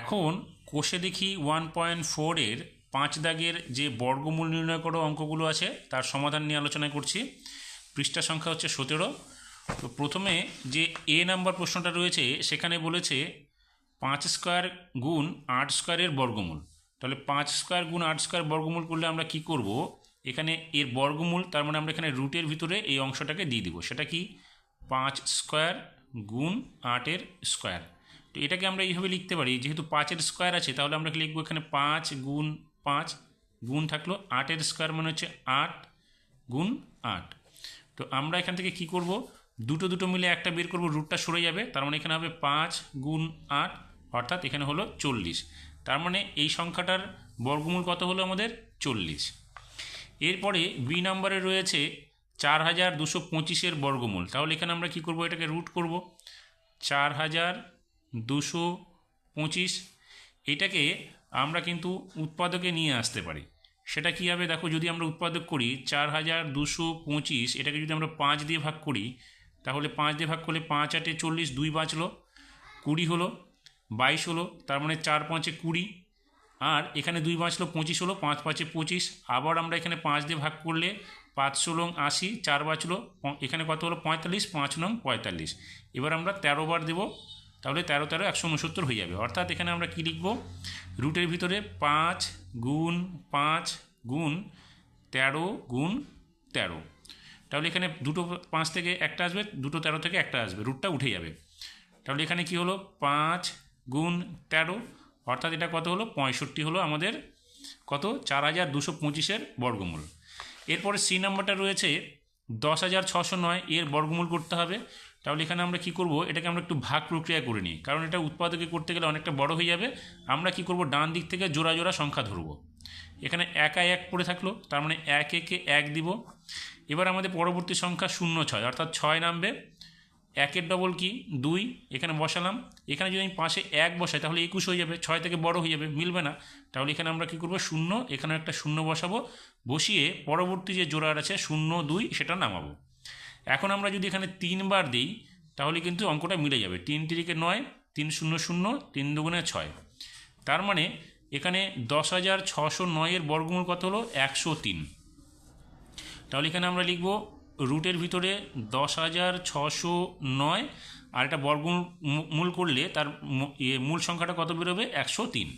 এখন কোষে দেখি ওয়ান পয়েন্ট ফোরের পাঁচ দাগের যে বর্গমূল নির্ণয় করো অঙ্কগুলো আছে, তার সমাধান নিয়ে আলোচনা করছি। পৃষ্ঠা সংখ্যা হচ্ছে সতেরো। তো প্রথমে যে এ নাম্বার প্রশ্নটা রয়েছে, সেখানে বলেছে পাঁচ স্কোয়ার গুণ আট স্কোয়ারের বর্গমূল। তাহলে পাঁচ স্কোয়ার গুণ আট স্কোয়ার বর্গমূল করলে আমরা কি করব? এখানে এর বর্গমূল, তার মানে আমরা এখানে রুটের ভিতরে এই অংশটাকে দিয়ে দিব। সেটা কি? পাঁচ স্কোয়ার গুণ আটের স্কোয়ার। তো এটাকে আমরা এইভাবে লিখতে পারি, যেহেতু পাঁচের স্কোয়ার আছে, তাহলে আমরা লিখব এখানে পাঁচ গুণ পাঁচ, গুণ থাকল আটের স্কোয়ার মানে হচ্ছে আট, গুণ আট। তো আমরা এখান থেকে কি করব? দুটো দুটো মিলে একটা বের করব রুটটা সরে যাবে, তার মানে এখানে হবে পাঁচ গুণ আট, অর্থাৎ এখানে হলো চল্লিশ। তার মানে এই সংখ্যাটার বর্গমূল কত হলো আমাদের? চল্লিশ। এরপরে বি নাম্বারে রয়েছে চার হাজার দুশো পঁচিশের বর্গমূল। তাহলে এখানে আমরা কি করব? এটাকে রুট করব। চার হাজার দুশো পঁচিশ। এটাকে আমরা কিন্তু উৎপাদকে নিয়ে আসতে পারি। সেটা কী হবে দেখো, যদি আমরা উৎপাদক করি, চার হাজার দুশো পঁচিশ, এটাকে যদি আমরা পাঁচ দিয়ে ভাগ করি, তাহলে পাঁচ দিয়ে ভাগ করলে পাঁচ আটে চল্লিশ, দুই বাঁচলো, কুড়ি হলো, বাইশ হলো, তার মানে চার পাঁচে কুড়ি। আর এখানে দুই বাঁচলো, পঁচিশ হলো, পাঁচ পাঁচে পঁচিশ। আবার আমরা এখানে পাঁচ দিয়ে ভাগ করলে পাঁচশো লং আশি, চার বাঁচলো, এখানে কত হলো, পঁয়তাল্লিশ, পাঁচ নং পঁয়তাল্লিশ। এবার আমরা তেরো বার দেবো। তাহলে তেরো তেরো একশো উনসত্তর হয়ে যাবে। অর্থাৎ এখানে আমরা কী লিখব? রুটের ভিতরে পাঁচ গুণ পাঁচ গুণ তেরো গুণ তেরো। তাহলে এখানে দুটো পাঁচ থেকে একটা আসবে, দুটো তেরো থেকে একটা আসবে, রুটটা উঠে যাবে। তাহলে এখানে কি হলো? পাঁচ গুণ তেরো, অর্থাৎ এটা কত হলো? পঁয়ষট্টি হলো আমাদের কত? চার হাজার দুশো পঁচিশের বর্গমূল। এরপরে সি নাম্বারটা রয়েছে দশ হাজার ছশো নয়, এর বর্গমূল করতে হবে। তাহলে এখানে আমরা কি করব? এটাকে আমরা একটু ভাগ প্রক্রিয়া করে নিই। কারণ এটা উৎপাদকে করতে গেলে অনেকটা বড় হয়ে যাবে। আমরা কি করব? ডান দিক থেকে জোড়া জোড়া সংখ্যা ধরবো। এখানে একা এক পড়ে থাকল। তার মানে এক একে এক দিব। এবার আমাদের পরবর্তী সংখ্যা শূন্য ছয়, অর্থাৎ ছয় নামবে। একের ডবল কি? দুই। এখানে বসালাম। এখানে যদি আমি পাশে এক বসাই, তাহলে একুশ হয়ে যাবে। ছয় থেকে বড় হয়ে যাবে। মিলবে না। তাহলে এখানে আমরা কী করব? শূন্য। এখানে একটা শূন্য বসাবো। বসিয়ে পরবর্তী যে জোড়ার আছে, শূন্য, দুই, সেটা নামাবো। এখন আমরা যদি এখানে তিনবার দিই, তাহলে কিন্তু অঙ্কটা মিলে যাবে। তিন তিরিকে নয়, তিন শূন্য শূন্য, তিন দুগুণে ছয়। তার মানে এখানে দশ হাজার ছশো নয়ের বর্গমূল কত হলো? একশো তিন। তাহলে এখানে আমরা লিখব রুটের ভিতরে দশ হাজার ছশো নয়, আর এটা বর্গমূল মূল করলে তার ইয়ে মূল সংখ্যাটা কত বেরোবে? একশো তিন।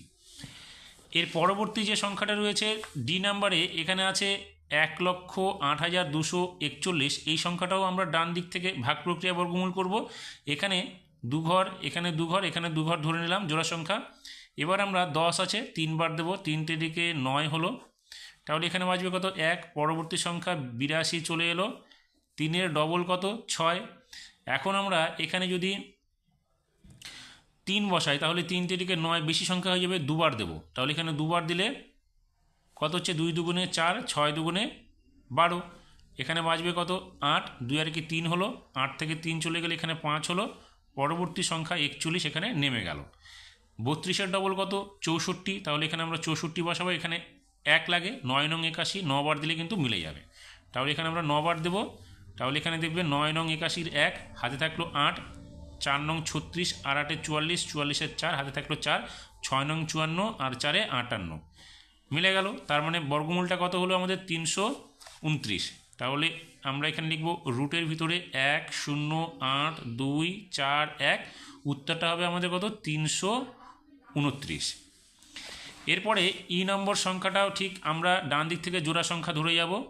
এর পরবর্তী যে সংখ্যাটা রয়েছে, ডি নাম্বারে এখানে আছে এক লক্ষ আট হাজার দুশো একচল্লিশ। এই সংখ্যাটাও আমরা ডান দিক থেকে ভাগ প্রক্রিয়া বর্গমূল করব। এখানে দুঘর এখানে দুঘর এখানে দুঘর ধরে নিলাম জোড়া সংখ্যা। এবার আমরা দশ আছে, তিনবার দেবো, তিনটে দিকে নয় হলো। তাহলে এখানে বাজবে কত? এক। পরবর্তী সংখ্যা বিরাশি চলে এলো। তিনের ডবল কত? ছয়। এখন আমরা এখানে যদি তিন বসাই, তাহলে তিন দিকে নয়, বেশি সংখ্যা হয়ে যাবে, দুবার দেবো। তাহলে এখানে দুবার দিলে কত হচ্ছে? দুই দুগুণে চার, ছয় দুগুণে বারো। এখানে বাঁচবে কত? আট। দুই আর কি তিন হলো। আট থেকে তিন চলে গেলে এখানে পাঁচ হলো। পরবর্তী সংখ্যা একচল্লিশ, এখানে নেমে গেল। বত্রিশের ডবল কত? চৌষট্টি। তাহলে এখানে আমরা চৌষট্টি বসাবো। এখানে এক লাগে। নয় নং একাশি। নবার দিলে কিন্তু মিলে যাবে। তাহলে এখানে আমরা নবার দেবো। তাহলে এখানে দেখবে নয় নং একাশির এক, হাতে থাকল আট। চার নং ছত্রিশ, আর আটে চুয়াল্লিশ। চুয়াল্লিশের চার, হাতে থাকল চার। ছয় নং চুয়ান্ন, আর চারে আটান্ন। মিলে গেল। তার মানে বর্গমূলটা কত হলো আমাদের? তিনশো উনত্রিশ। তাহলে আমরা এখানে লিখব রুটের ভিতরে এক, শূন্য, আট, দুই, চার, এক। উত্তরটা হবে আমাদের কত? তিনশো উনত্রিশ। এরপরে ই নম্বর সংখ্যাটাও ঠিক আমরা ডান দিক থেকে জোড়া সংখ্যা ধরে যাব।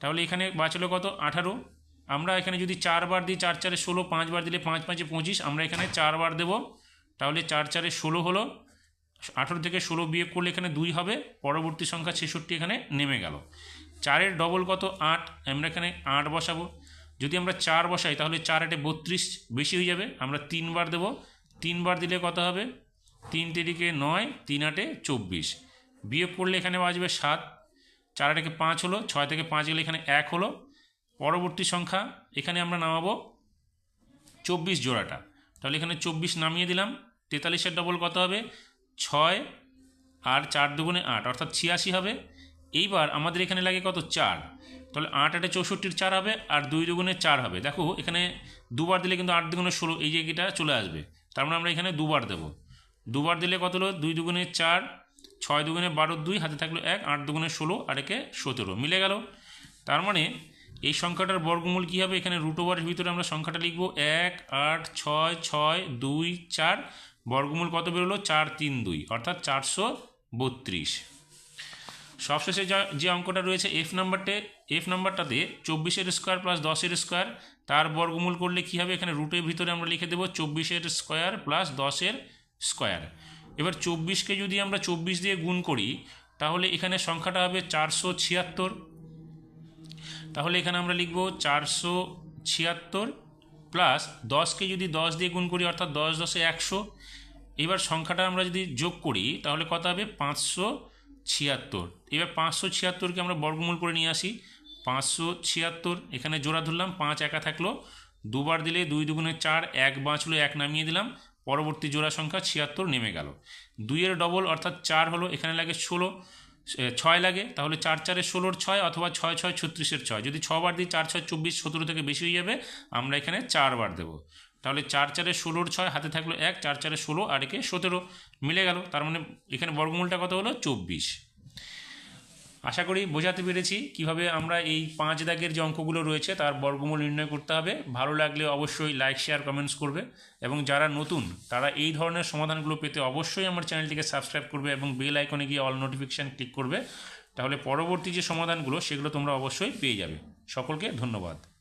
তাহলে এখানে বাঁচলো কত? আঠারো। আমরা এখানে যদি চারবার দিই, চার চারে ষোলো পাঁচবার দিলে পাঁচ পাঁচে পঁচিশ। আমরা এখানে চারবার দেব। তাহলে চার চারে ষোলো হলো। আঠেরো থেকে ষোলো বিয়োগ করলে এখানে দুই হবে, পরবর্তী সংখ্যা ছেষট্টি এখানে নেমে গেল। চারের ডবল কত? আট। আমরা এখানে আট বসাবো। যদি আমরা চার বসাই, তাহলে চার আটে বত্রিশ বেশি হয়ে যাবে। আমরা তিনবার দেব। তিনবার দিলে কত হবে? তিন তিরিকে নয়, তিন আটে চব্বিশ। বিয়োগ করলে এখানে বাজবে সাত। চার আটকে পাঁচ হলো, ছয় থেকে পাঁচ গেলে এখানে এক হলো। পরবর্তী সংখ্যা, এখানে আমরা নামাবো চব্বিশ জোড়াটা। তাহলে এখানে চব্বিশ নামিয়ে দিলাম। তেতাল্লিশের ডবল কত হবে? ছয় আর চার দুগুণে আট, অর্থাৎ ছিয়াশি হবে। এইবার আমাদের এখানে লাগে কত? চার। তাহলে আট আটে চৌষট্টির চার হবে আর দুই দুগুণে চার হবে। দেখো, এখানে দুবার দিলে কিন্তু আট দুগুণে ষোলো, এই জায়গাটা চলে আসবে। তার মানে আমরা এখানে দুবার দেবো। দুবার দিলে কত হলো? দুই দুগুণে চার, ছয় দুগুণে বারো দুই, হাতে থাকল এক, আট দুগুণে ষোলো, আর একে সতেরো। মিলে গেল। তার মানে এই সংখ্যাটার বর্গমূল কী হবে? এখানে রুট ওভারের ভিতরে আমরা সংখ্যাটা লিখব এক, আট, ছয় ছয়, দুই, চার বর্গমূল কত বেরোলো? চার, তিন, দুই, অর্থাৎ চারশো বত্রিশ। সবশেষে যা অঙ্কটা রয়েছে এফ নাম্বারটে এফ নাম্বারটাতে চব্বিশের স্কোয়ার প্লাস দশের স্কোয়ার তার বর্গমূল করলে কী হবে? এখানে রুটের ভিতরে আমরা লিখে দেবো চব্বিশের স্কোয়ার প্লাস দশের স্কোয়ার এবার চব্বিশকে যদি আমরা চব্বিশ দিয়ে গুণ করি, তাহলে এখানে সংখ্যাটা হবে চারশো ছিয়াত্তর। তাহলে এখানে আমরা লিখব চারশো ছিয়াত্তর প্লাস দশকে যদি দশ দিয়ে গুণ করি, অর্থাৎ দশ দশে একশো, এবার সংখ্যাটা আমরা যদি যোগ করি, তাহলে কত হবে? পাঁচশো ছিয়াত্তর। এবার পাঁচশো ছিয়াত্তরকে আমরা বর্গমূল করে নিয়ে আসি। পাঁচশো ছিয়াত্তর, এখানে জোড়া ধরলাম, পাঁচ একা থাকল। দুবার দিলে দুই দুগুণে চার, এক বাঁচলো, এক নামিয়ে দিলাম। পরবর্তী জোড়া সংখ্যা ছিয়াত্তর নেমে গেল। দুইয়ের ডবল অর্থাৎ চার হলো, এখানে লাগে ষোলো। ছয় লাগে, তাহলে চার চারে ষোলোর ছয় অথবা ছয় ছয় ছত্রিশের ছয়। যদি ছবার দিই চার ছয় চব্বিশ সতেরো থেকে বেশি হয়ে যাবে, আমরা এখানে চারবার দেবো। তাহলে চার চারে ষোলোর ছয় হাতে থাকল এক, চার চারে ষোলো আর একে সতেরো। মিলে গেল, তার মানে এখানে বর্গমূলটা কত হলো? চব্বিশ। আশা করি বোঝাতে পেরেছি কীভাবে আমরা এই পাঁচ দাগের যে অঙ্কগুলো রয়েছে তার বর্গমূল নির্ণয় করতে হবে। ভালো লাগলে অবশ্যই লাইক শেয়ার কমেন্টস করবে এবং যারা নতুন, তারা এই ধরনের সমাধানগুলো পেতে অবশ্যই আমার চ্যানেলটিকে সাবস্ক্রাইব করবে এবং বেল আইকনে গিয়ে অল নোটিফিকেশান ক্লিক করবে। তাহলে পরবর্তী যে সমাধানগুলো, সেগুলো তোমরা অবশ্যই পেয়ে যাবে। সকলকে ধন্যবাদ।